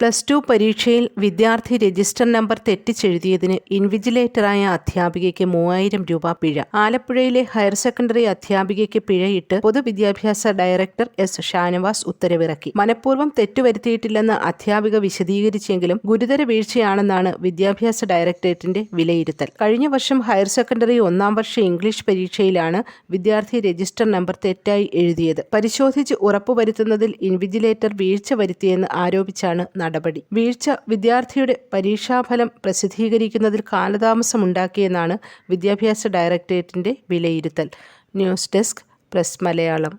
Plus two പരീക്ഷയിൽ വിദ്യാർത്ഥി register number തെറ്റിച്ചെഴുതിയതിന് ഇൻവിജിലേറ്ററായ അധ്യാപികയ്ക്ക് മൂവായിരം രൂപ പിഴ. ആലപ്പുഴയിലെ ഹയർ സെക്കൻഡറി അധ്യാപികയ്ക്ക് പിഴയിട്ട് പൊതുവിദ്യാഭ്യാസ ഡയറക്ടർ എസ് ഷാനവാസ് ഉത്തരവിറക്കി. മനഃപൂർവം തെറ്റുവരുത്തിയിട്ടില്ലെന്ന് അധ്യാപിക വിശദീകരിച്ചെങ്കിലും ഗുരുതര വീഴ്ചയാണെന്നാണ് വിദ്യാഭ്യാസ ഡയറക്ടറേറ്റിന്റെ വിലയിരുത്തൽ. കഴിഞ്ഞ വർഷം ഹയർ സെക്കൻഡറി ഒന്നാം വർഷ ഇംഗ്ലീഷ് പരീക്ഷയിലാണ് വിദ്യാർത്ഥി രജിസ്റ്റർ നമ്പർ തെറ്റായി എഴുതിയത്. പരിശോധിച്ച് ഉറപ്പുവരുത്തുന്നതിൽ ഇൻവിജിലേറ്റർ വീഴ്ച വരുത്തിയെന്ന് ആരോപിച്ചാണ് നടപടി. വീഴ്ച വിദ്യാർത്ഥിയുടെ പരീക്ഷാഫലം പ്രസിദ്ധീകരിക്കുന്നതിൽ കാലതാമസമുണ്ടാക്കിയെന്നാണ് വിദ്യാഭ്യാസ ഡയറക്ടറേറ്റിന്റെ വിലയിരുത്തൽ. News desk press Malayalam.